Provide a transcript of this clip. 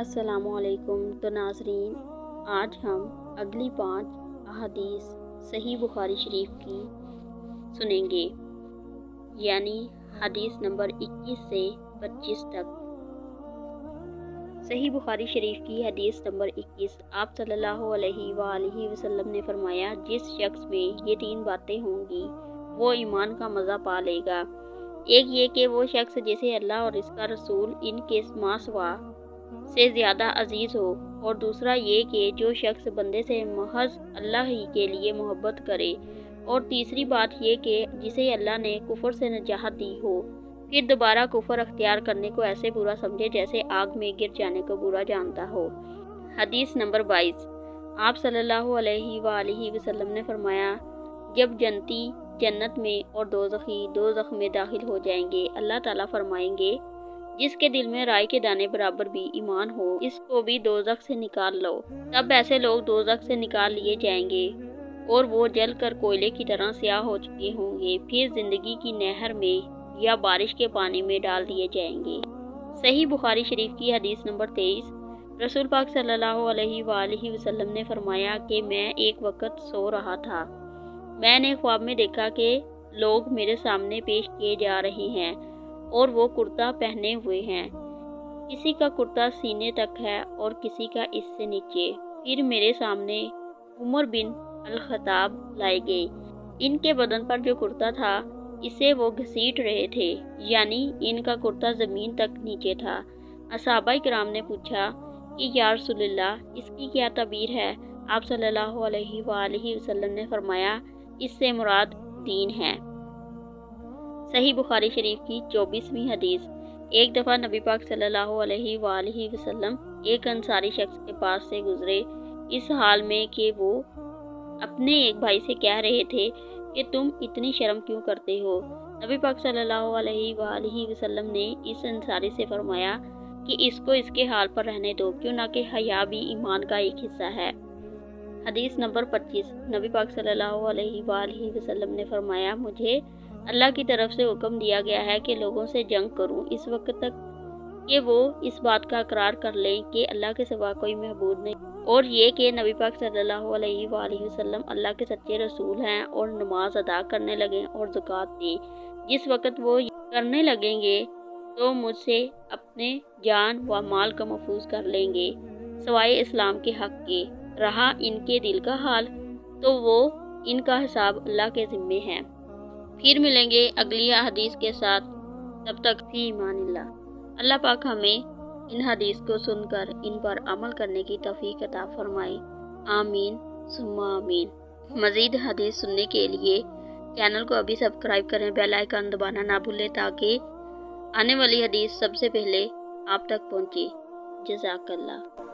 السلام علیکم تو ناظرین، آج ہم اگلی پانچ احادیث صحیح بخاری شریف کی سنیں گے یعنی حدیث نمبر اکیس سے پچیس تک۔ صحیح بخاری شریف کی حدیث نمبر اکیس، آپ صلی اللہ علیہ وآلہ وسلم نے فرمایا، جس شخص میں یہ تین باتیں ہوں گی، وہ ایمان کا مزہ پا لے گا۔ ایک یہ کہ وہ شخص جسے اللہ اور اس کا رسول ان کے ماسوا سے زیادہ عزیز ہو۔ اور دوسرا یہ کہ جو شخص بندے سے محض اللہ ہی کے لیے محبت کرے۔ اور تیسری بات یہ کہ جسے اللہ نے کفر سے نجات دی ہو۔ پھر دوبارہ کفر اختیار کرنے کو ایسے برا سمجھے جیسے آگ میں گر جانے کو برا جانتا ہو۔ حدیث نمبر بائیس۔ آپ صلی اللہ علیہ وآلہ وسلم نے فرمایا، جب جنتی جنت میں اور دو زخی دو میں داخل ہو جائیں گے، اللہ تعالیٰ فرمائیں گے جس کے دل میں رائے کے دانے برابر بھی ایمان ہو، اس کو بھی دوزخ سے نکال لو۔ تب ایسے لوگ دوزخ سے نکال لیے جائیں گے۔ اور وہ جل کر کوئلے کی طرح سیاہ ہو چکے ہوں گے۔ پھر زندگی کی نہر میں یا بارش کے پانی میں ڈال دیے جائیں گے۔ صحیح بخاری شریف کی حدیث نمبر تیئیس۔ رسول پاک صلی اللہ علیہ وآلہ وسلم نے فرمایا کہ میں ایک وقت سو رہا تھا۔ میں نے خواب میں دیکھا کہ لوگ میرے سامنے پیش کیے جا رہے ہیں۔ اور وہ کرتا پہنے ہوئے ہیں۔ کسی کا کرتا سینے تک ہے اور کسی کا اس سے نیچے۔ پھر میرے سامنے عمر بن الخطاب لائے گئے۔ ان کے بدن پر جو کرتا تھا، اسے وہ گھسیٹ رہے تھے۔ یعنی ان کا کرتا زمین تک نیچے تھا۔ اصحابہ کرام نے پوچھا کہ، یا رسول اللہ، اس کی کیا تعبیر ہے؟ آپ صلی اللہ علیہ وآلہ وسلم نے فرمایا، اس سے مراد دین ہے۔ صحیح بخاری شریف کی چوبیسویں حدیث۔ ایک دفعہ نبی پاک صلی اللہ علیہ وآلہ وسلم ایک انصاری شخص کے پاس سے گزرے۔ اس حال میں کہ وہ اپنے ایک بھائی سے کہہ رہے تھے کہ تم اتنی شرم کیوں کرتے ہو؟ نبی پاک صلی اللہ علیہ وآلہ وسلم نے اس انصاری سے فرمایا کہ اس کو اس کے حال پر رہنے دو، کیوں نہ کہ حیا بھی ایمان کا ایک حصہ ہے۔ حدیث نمبر پچیس۔ نبی پاک صلی اللہ علیہ وآلہ وسلم نے فرمایا، مجھے اللہ کی طرف سے حکم دیا گیا ہے کہ لوگوں سے جنگ کروں۔ اس وقت تک کہ وہ اس بات کا اقرار کر لیں کہ اللہ کے سوا کوئی محبود نہیں۔ اور یہ کہ نبی پاک صلی اللہ علیہ وآلہ وسلم اللہ کے سچے رسول ہیں اور نماز ادا کرنے لگیں اور زکوٰۃ دیں۔ جس وقت وہ کرنے لگیں گے تو مجھ سے اپنے جان و مال کا محفوظ کر لیں گے، سوائے اسلام کے حق کے۔ رہا ان کے دل کا حال، تو وہ ان کا حساب اللہ کے ذمے ہیں۔ پھر ملیں گے اگلی حدیث کے ساتھ۔ تب تک فی ایمان اللہ۔ اللہ پاک ہمیں ان حدیث کو سن کر ان پر عمل کرنے کی توفیق عطا فرمائے۔ آمین۔ سما آمین۔ مزید حدیث سننے کے لیے چینل کو ابھی سبسکرائب کریں، بیل آئیکن دبانا نہ بھولیں تاکہ آنے والی حدیث سب سے پہلے آپ تک پہنچے۔ جزاک اللہ۔